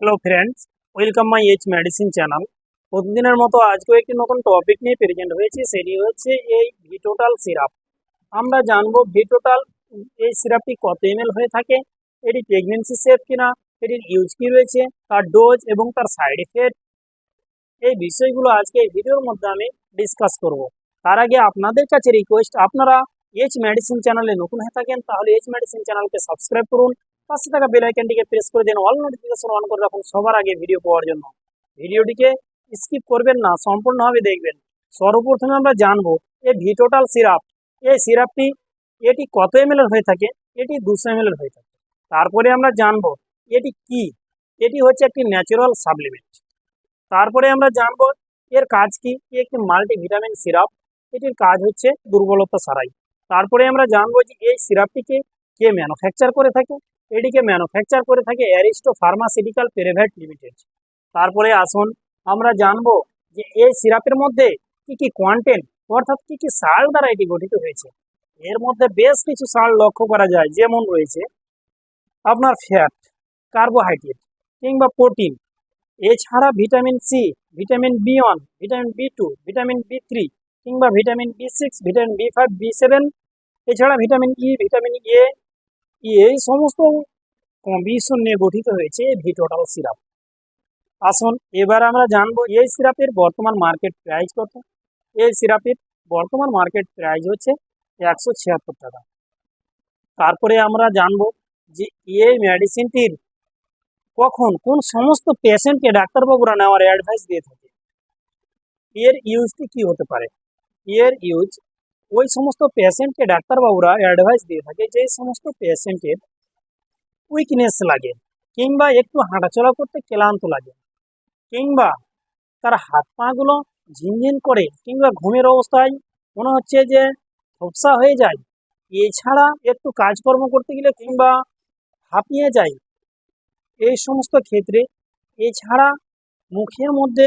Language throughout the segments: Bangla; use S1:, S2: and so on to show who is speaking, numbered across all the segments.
S1: Hello friends welcome my H medicine channel প্রতিদিনের মতো আজকেও একটি নতুন টপিক নিয়ে প্রেজেন্ট হয়েছে, সেটি হচ্ছে এই ভিটোটাল সিরাপ আমরা জানব ভিটোটাল এই সিরাপটি কত এমএল হয়ে থাকে, এটি প্রেগনেন্সি সেফ কিনা, এটির ইউজ কি রয়েছে, তার ডোজ এবং তার সাইড এফেক্ট এই বিষয়গুলো আজকে এই ভিডিওর মধ্যে আমি ডিসকাস করব। তার আগে আপনাদের কাছে রিকোয়েস্ট আপনারা এইচ মেডিসিন চ্যানেলে নতুন হয়ে থাকেন, তাহলে এইচ মেডিসিন চ্যানেলকে সাবস্ক্রাইব করুন পাশে থাকা বেল আইকনটিকে প্রেস করে দিন অল নোটিফিকেশন অন করে রাখুন সবার আগে ভিডিও পাওয়ার জন্য। ভিডিওটিকে স্কিপ করবেন না, সম্পূর্ণভাবে দেখবেন। সর্বপ্রথমে আমরা জানব এই ভিটোটাল সিরাপ এই সিরাপটি এটি কত এম হয়ে থাকে? এটি দুশো এম হয়ে থাকে। তারপরে আমরা জানব, এটি কি? এটি হচ্ছে একটি ন্যাচারাল সাপ্লিমেন্ট তারপরে আমরা জানব, এর কাজ কি? একটি মাল্টিভিটামিন সিরাপ এটির কাজ হচ্ছে দুর্বলতা সারাই তারপরে আমরা জানব যে এই সিরাপটিকে কে ম্যানুফ্যাকচার করে থাকে? এটিকে ম্যানুফ্যাকচার করে থাকে অ্যারিস্টো ফার্মাসিউটিক্যাল প্রাইভেট লিমিটেড তারপরে আসুন আমরা জানব যে এই সিরাপের মধ্যে কি কি কোয়ান্টেন্ট অর্থাৎ কি কি সার দ্বারা এটি গঠিত হয়েছে। এর মধ্যে বেশ কিছু সার লক্ষ্য করা যায়, যেমন রয়েছে আপনার ফ্যাট কার্বোহাইড্রেট কিংবা প্রোটিন এছাড়া vitamin C vitamin B one vitamin B two vitamin B three কিংবা vitamin B six vitamin B five B seven এছাড়া ভিটামিন ই ভিটামিন এ এই সমস্ত কম্বিনেশন নিয়ে গঠিত হয়েছে ভিটোটাল সিরাপ আসুন, এবার আমরা জানব এই সিরাপের বর্তমান মার্কেট প্রাইস কত? এই সিরাপের বর্তমান মার্কেট প্রাইস হচ্ছে একশো ছিয়াত্তর টাকা। তারপরে আমরা জানব যে এই মেডিসিনটির কখন কোন সমস্ত পেশেন্টকে ডাক্তারবাবুরা নেওয়ার অ্যাডভাইস দিয়ে থাকে। এর ইউজটি কি হতে পারে? এর ইউজ ওই সমস্ত পেশেন্টকে ডাক্তারবাবুরা অ্যাডভাইস দিয়ে থাকে যে সমস্ত পেশেন্টের উইকনেস লাগে কিংবা একটু হাঁটাচলা করতে ক্লান্ত লাগে কিংবা তার হাত পাগুলো ঝিনঝিন করে কিংবা ঘুমের অবস্থায় মনে হচ্ছে যে ধপসা হয়ে যায়। এছাড়া একটু কাজকর্ম করতে গেলে কিংবা হাঁপিয়ে যায়। এই সমস্ত ক্ষেত্রে এছাড়া মুখের মধ্যে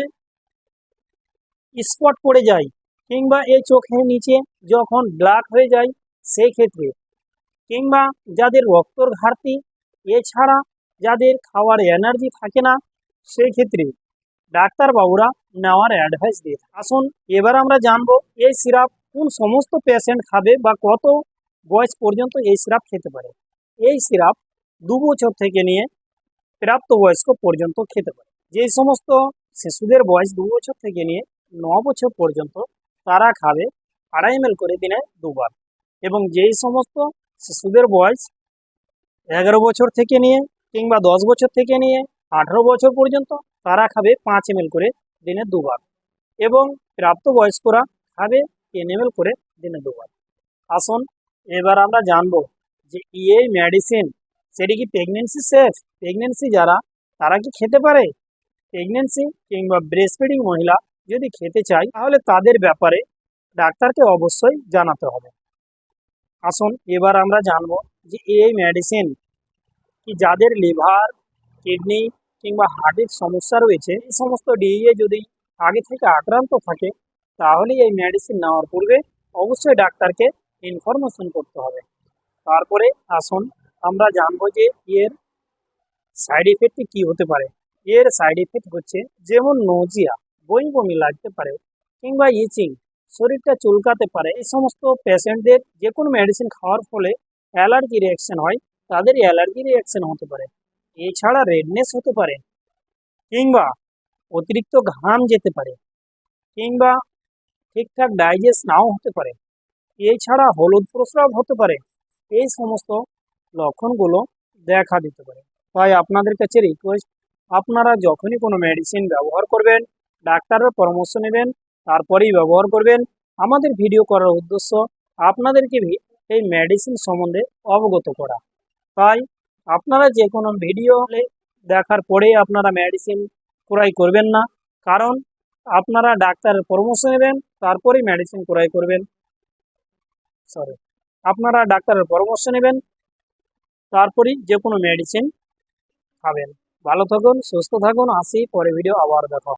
S1: স্পট পড়ে যায়। কিংবা এই চোখের নিচে যখন ব্ল্যাক হয়ে যায় সেই ক্ষেত্রে কিংবা যাদের রক্তর ঘাটতি, এছাড়া যাদের খাওয়ার এনার্জি থাকে না সেই ক্ষেত্রে ডাক্তারবাবুরা নেওয়ার অ্যাডভাইস দিয়ে। আসুন, এবার আমরা জানব এই সিরাপ কোন সমস্ত পেশেন্ট খাবে বা কত বয়স পর্যন্ত এই সিরাপ খেতে পারে এই সিরাপ দু বছর থেকে নিয়ে প্রাপ্তবয়স্ক পর্যন্ত খেতে পারে যেই সমস্ত শিশুদের বয়স দু বছর থেকে নিয়ে ন বছর পর্যন্ত তারা খাবে আড়াই এম করে দিনে দুবার। এবং যেই সমস্ত শিশুদের বয়স এগারো বছর থেকে নিয়ে কিংবা দশ বছর থেকে নিয়ে আঠারো বছর পর্যন্ত তারা খাবে পাঁচ এম করে দিনে দুবার। এবং প্রাপ্তবয়স্করা খাবে টেন এম করে দিনে দুবার। আসুন, এবার আমরা জানব যে এই মেডিসিন সেটি কি প্রেগনেন্সি সেফ প্রেগনেন্সি যারা, তারা কি খেতে পারে? প্রেগনেন্সি কিংবা ব্রেস্ট ফিডিং মহিলা যদি খেতে চায় তাহলে তাদের ব্যাপারে ডাক্তারকে অবশ্যই জানাতে হবে। আসুন, এবার আমরা জানব যে এই মেডিসিন কি যাদের লিভার কিডনি কিংবা হার্টের সমস্যা রয়েছে, এই সমস্ত ডিএ যদি আগে থেকে আক্রান্ত থাকে তাহলে এই মেডিসিন নেওয়ার পূর্বে অবশ্যই ডাক্তারকে ইনফরমেশন করতে হবে। তারপরে আসুন, আমরা জানব যে এর সাইড ইফেক্টটি কি হতে পারে। এর সাইড ইফেক্ট হচ্ছে যেমন নজিয়া বই বমি লাগতে পারে কিংবা ইচিং, শরীরটা চুলকাতে পারে, এই সমস্ত পেশেন্টদের যে কোনো মেডিসিন খাওয়ার ফলে অ্যালার্জি রিয়াকশন হয় তাদের অ্যালার্জি রিয়াকশন হতে পারে। এছাড়া রেডনেস হতে পারে কিংবা অতিরিক্ত ঘাম যেতে পারে কিংবা ঠিকঠাক ডাইজেস্ট নাও হতে পারে। এছাড়া হলুদ প্রস্রাব হতে পারে, এই সমস্ত লক্ষণগুলো দেখা দিতে পারে। তাই আপনাদের কাছে রিকোয়েস্ট আপনারা যখনই কোনো মেডিসিন ব্যবহার করবেন ডাক্তারের পরামর্শ নেবেন, তারপরেই ব্যবহার করবেন। আমাদের ভিডিও করার উদ্দেশ্য আপনাদেরকে এই মেডিসিন সম্বন্ধে অবগত করা। তাই আপনারা যে কোনো ভিডিও দেখার পরেই আপনারা মেডিসিন ক্রয় করবেন না। কারণ আপনারা ডাক্তারের পরামর্শ নেবেন, তারপরেই মেডিসিন ক্রয় করবেন। সরি আপনারা ডাক্তারের পরামর্শ নেবেন, তারপরেই যে কোনো মেডিসিন খাবেন। ভালো থাকুন, সুস্থ থাকুন। আসি পরে ভিডিও আবার দেখা।